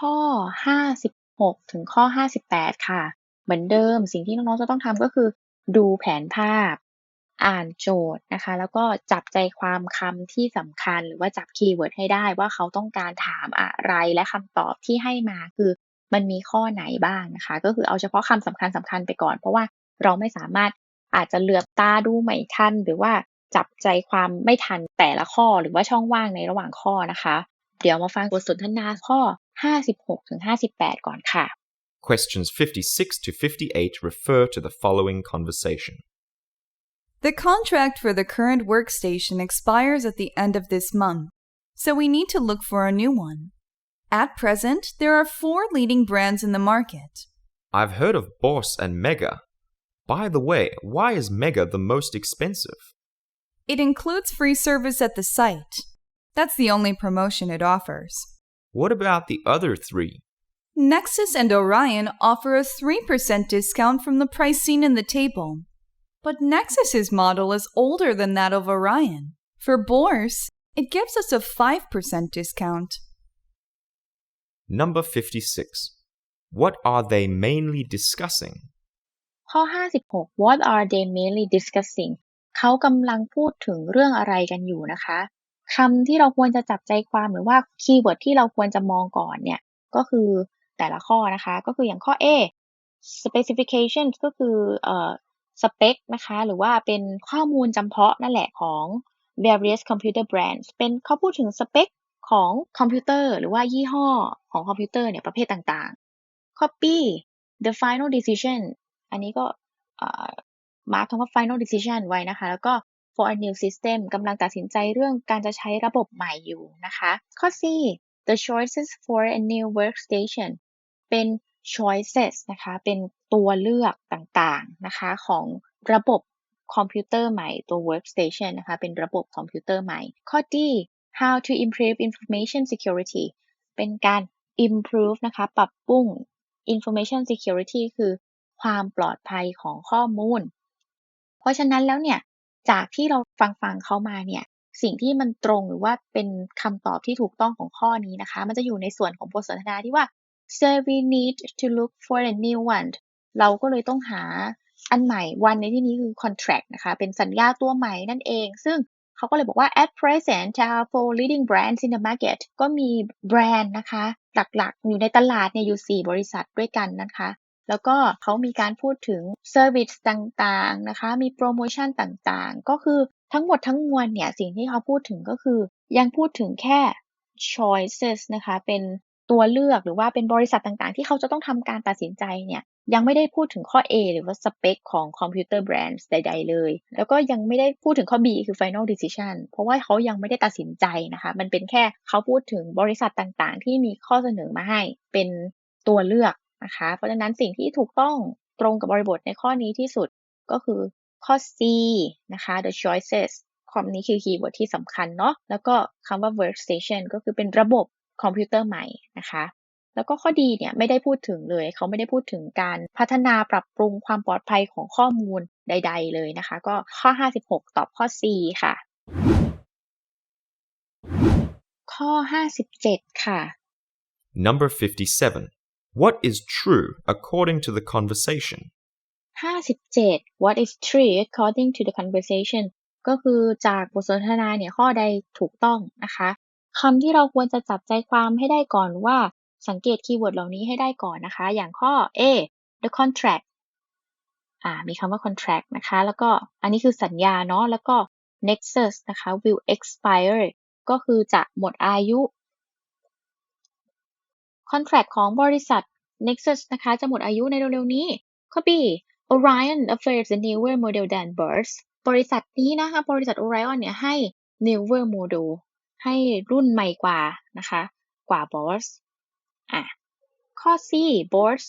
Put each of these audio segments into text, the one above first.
ข้อ 56 ถึงข้อ 58 ค่ะ เหมือนเดิมสิ่งที่น้องๆจะต้องทำก็คือ ดูแผนภาพ อ่านโจทย์นะคะ แล้วก็จับใจความคำที่สำคัญ หรือว่าจับคีย์เวิร์ดให้ได้ว่าเขาต้องการถามอะไรและคำตอบที่ให้มาคือมันมีข้อไหนบ้างนะคะ ก็คือเอาเฉพาะคำสำคัญสำคัญไปก่อน เพราะว่าเราไม่สามารถอาจจะเหลือบตาดูไม่ทันหรือว่าจับใจความไม่ทันแต่ละข้อหรือว่าช่องว่างในระหว่างข้อนะคะ เดี๋ยวมาฟังบทสนทนาข้อ 56ถึง58 ก่อนค่ะ Questions 56 to 58 refer to the following conversation. The contract for the current workstation expires at the end of this month, so we need to look for a new one. At present, there are four leading brands in the market. I've heard of Boss and Mega. By the way, why is Mega the most expensive? It includes free service at the site. That's the only promotion it offers. What about the other three? Nexus and Orion offer a 3% discount from the price seen in the table. But Nexus's model is older than that of Orion. For Bors, it gives us a 5% discount. Number 56. What are they mainly discussing? ข้อ 56 What are they mainly discussing เขากำลังพูดถึงเรื่องอะไรกันอยู่นะคะ คำที่เราควรจะจับใจความหรือว่าคีย์เวิร์ดที่เราควรจะมองก่อนเนี่ยก็คือแต่ละข้อนะคะ ก็คืออย่างข้อ A specification ก็คือเอ่อสเปคนะคะ หรือว่าเป็นข้อมูลจำเพาะนั่นแหละของ various computer brands เป็นเขาพูดถึงสเปคของคอมพิวเตอร์หรือว่ายี่ห้อของคอมพิวเตอร์เนี่ยประเภทต่างๆข้อ B the final decision อันนี้ก็มาร์คคำว่า final decision ไว้นะคะ แล้วก็ for a new system กำลังตัดสินใจเรื่องการจะใช้ระบบใหม่อยู่นะคะ ข้อ C the choices for a new workstation เป็น choices นะคะ เป็นตัวเลือกต่างๆนะคะของระบบคอมพิวเตอร์ใหม่ตัว workstation นะคะ เป็นระบบคอมพิวเตอร์ใหม่ ข้อ D how to improve information security เป็นการ improve นะคะ ปรับปรุง information security คือความปลอดภัยของข้อมูล เพราะฉะนั้นแล้วเนี่ย จากที่เราฟังฟังเขามาเนี่ย สิ่งที่มันตรงหรือว่าเป็นคำตอบที่ถูกต้องของข้อนี้นะคะ มันจะอยู่ในส่วนของบทสนทนาที่ว่า so we need to look for a new one เราก็เลยต้องหาอันใหม่ วันในที่นี้คือ contract นะคะ เป็นสัญญาตัวใหม่นั่นเอง ซึ่งเขาก็เลยบอกว่า at present there are four leading brands in the market ก็มีแบรนด์นะคะ หลักๆ อยู่ในตลาดเนี่ยอยู่ 4 บริษัทด้วยกันนะคะ แล้วก็เขามีการพูดถึงเซอร์วิสต่างๆนะคะ มีโปรโมชั่นต่างๆ ก็คือทั้งหมดทั้งมวลเนี่ย สิ่งที่เขาพูดถึงก็คือ ยังพูดถึงแค่ choices นะคะ เป็นตัวเลือกหรือว่าเป็นบริษัทต่างๆ ที่เขาจะต้องทำการตัดสินใจเนี่ยยังไม่ได้พูดถึงข้อ A หรือว่าสเปคของคอมพิวเตอร์แบรนด์ใด ๆ เลย แล้วก็ยังไม่ได้พูดถึงข้อ B คือ final decision เพราะว่าเขายังไม่ได้ตัดสินใจนะคะ มันเป็นแค่เขาพูดถึงบริษัทต่างๆ ที่มีข้อเสนอมาให้เป็นตัวเลือก นะคะ เพราะฉะนั้นสิ่งที่ถูกต้องตรงกับบริบทในข้อนี้ที่สุดก็คือข้อ C นะคะ the choices คำนี้คือคีย์เวิร์ดที่สำคัญเนาะแล้วก็คำว่า workstation ก็คือเป็นระบบคอมพิวเตอร์ใหม่นะคะ แล้วก็ข้อดีเนี่ยไม่ได้พูดถึงเลย เขาไม่ได้พูดถึงการพัฒนาปรับปรุงความปลอดภัยของข้อมูลใด ๆ เลยนะคะ ก็ข้อ 56 ตอบข้อ C ค่ะ ข้อ 57 ค่ะ Number 57. What is true according to the conversation? 57 What is true according to the conversation ก็คือจากบทสนทนาเนี่ยข้อใดถูกต้องนะคะคำที่เราควรจะจับใจความให้ได้ก่อนว่าสังเกตคีย์เวิร์ดเหล่านี้ให้ได้ก่อนนะคะ อย่างข้อ A the contract อ่ามีคำว่า contract นะคะ แล้วก็อันนี้คือสัญญาเนาะแล้วก็ nexus นะคะ will expire ก็คือจะหมดอายุ contract ของบริษัท nexus นะคะจะหมดอายุในเร็วๆนี้ข้อ B Orion offers a newer model than Burst บริษัทนี้นะคะ บริษัท Orion เนี่ยให้ newer model ให้รุ่นใหม่กว่านะคะ กว่า Boss อะข้อ C Boss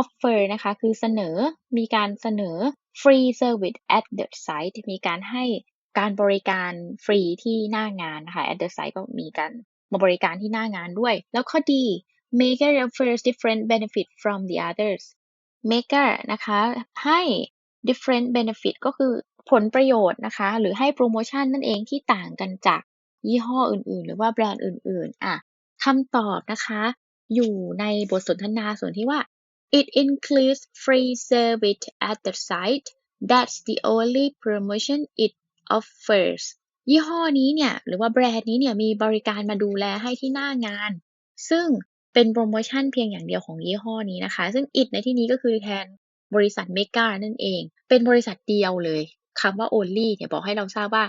offer นะคะคือเสนอมีการเสนอ free service at the site มีการให้การบริการฟรีที่หน้างานนะคะ at the site ก็มีการมาบริการที่หน้างานด้วย แล้วข้อ D Maker offers different benefit from the others Maker นะคะให้ different benefit ก็คือผลประโยชน์นะคะ หรือให้โปรโมชั่นนั่นเองที่ต่างกันจากยี่ห้ออื่นๆ หรือว่าแบรนด์อื่นๆอะคำตอบนะคะ อยู่ในบทสนทนาส่วนที่ว่า it includes free service at the site that's the only promotion it offers ยี่ห้อนี้เนี่ย หรือว่าแบรนด์นี้เนี่ย มีบริการมาดูแลให้ที่หน้างาน ซึ่ง เป็นโปรโมชั่นเพียงอย่างเดียวของยี่ห้อนี้นะคะ ซึ่ง it ในที่นี้ก็คือแทนบริษัทเมกานั่นเอง เป็นบริษัทเดียวเลยคำว่า only เนี่ยบอกให้เราทราบว่า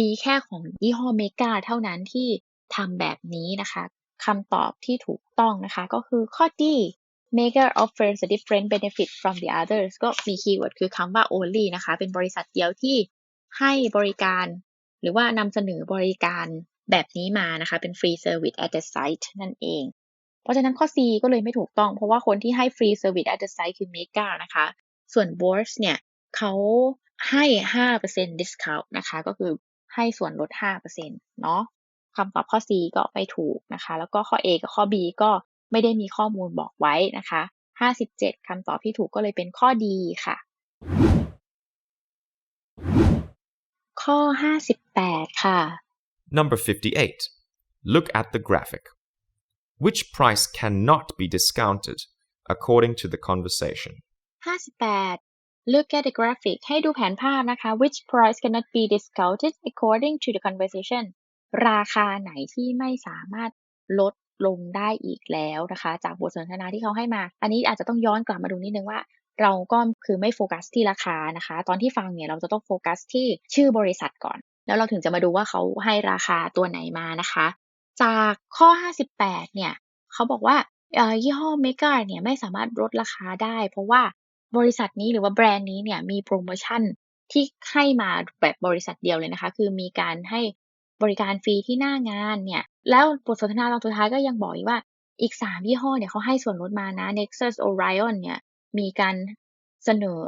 มีแค่ของยี่ห้อเมกาเท่านั้นที่ทำแบบนี้นะคะคำตอบที่ถูกต้องนะคะ ก็คือข้อ D Mega offers a different benefit from the others ก็มีคีย์เวิร์ดคือคำว่า only นะคะ เป็นบริษัทเดียวที่ให้บริการ หรือว่านำเสนอบริการแบบนี้มานะคะ เป็น free service at the site นั่นเอง เพราะฉะนั้นข้อ C ก็เลยไม่ถูกต้อง เพราะว่าคนที่ให้ free service at the site คือ Mega นะคะ ส่วน Bose เนี่ยเขาให้ 5% discount นะคะ ก็คือให้ส่วนลด 5%เนาะคำตอบข้อ C ก็ไปถูกนะคะ แล้วก็ข้อ A กับข้อ B ก็ไม่ได้มีข้อมูลบอกไว้นะคะ 57 คำตอบที่ถูกก็เลยเป็นข้อดีค่ะ ข้อ 58 ค่ะ Number 58. Look at the graphic. Which price cannot be discounted according to the conversation? 58 Look at the graphic ให้ดูแผนภาพนะคะ which price cannot be discounted according to the conversation ราคาไหนที่ไม่สามารถลดลงได้อีกแล้วนะคะ จากบทสนทนาที่เขาให้มา อันนี้อาจจะต้องย้อนกลับมาดูนิดนึงว่า เราก็คือไม่โฟกัสที่ราคานะคะ ตอนที่ฟังเนี่ยเราจะต้องโฟกัสที่ชื่อบริษัทก่อน แล้วเราถึงจะมาดูว่าเขาให้ราคาตัวไหนมานะคะ จากข้อ 58 เนี่ยเขาบอกว่ายี่ห้อเมกาเนี่ยไม่สามารถลดราคาได้ เพราะว่าบริษัทนี้หรือว่าแบรนด์นี้เนี่ยมีโปรโมชั่นที่ให้มาแบบบริษัทเดียวเลยนะคะ คือมีการให้บริการฟรีที่หน้างานเนี่ย แล้วบทสนทนาตอนสุดท้ายก็ยังบอกอีกว่าอีก 3 ยี่ห้อเนี่ยเขาให้ส่วนลดมานะ Nexus Orion เนี่ยมีการเสนอ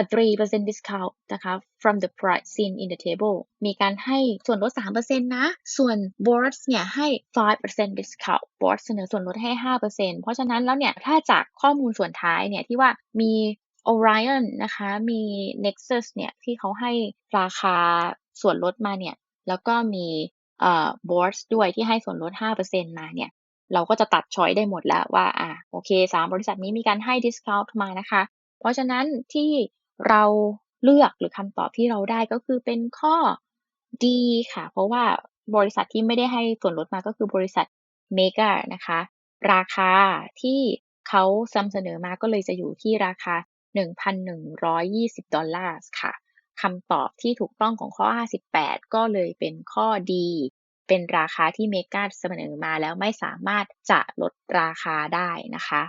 a 3% discount นะคะ from the price seen in the table มีการให้ส่วนลด 3%นะ ส่วน Boards เนี่ยให้ 5% discount Boards เสนอส่วนลดให้ 5%เพราะฉะนั้นแล้วเนี่ย ถ้าจากข้อมูลส่วนท้ายเนี่ยที่ว่ามี Orion นะคะ มี Nexus เนี่ยที่เขาให้ราคาส่วนลดมาเนี่ย แล้วก็มีเอ่อ Boards ด้วยที่ให้ส่วนลด 5%มาเนี่ย เราก็จะตัดช้อยได้หมดแล้วว่า อะโอเคสามบริษัทนี้มีการให้ discount มานะคะ เพราะฉะนั้นที่ เราเลือกหรือคำตอบที่เราได้ก็คือเป็นข้อ D ค่ะ เพราะว่าบริษัทที่ไม่ได้ให้ส่วนลดมาก็คือบริษัทเมกานะคะ ราคาที่เขานำเสนอมาก็เลยจะอยู่ที่ราคา 1,120 ดอลลาร์ค่ะคำตอบที่ถูกต้องของข้อ 58 ก็เลยเป็นข้อ D เป็นราคาที่เมกาเสนอมาแล้วไม่สามารถจะลดราคาได้นะคะ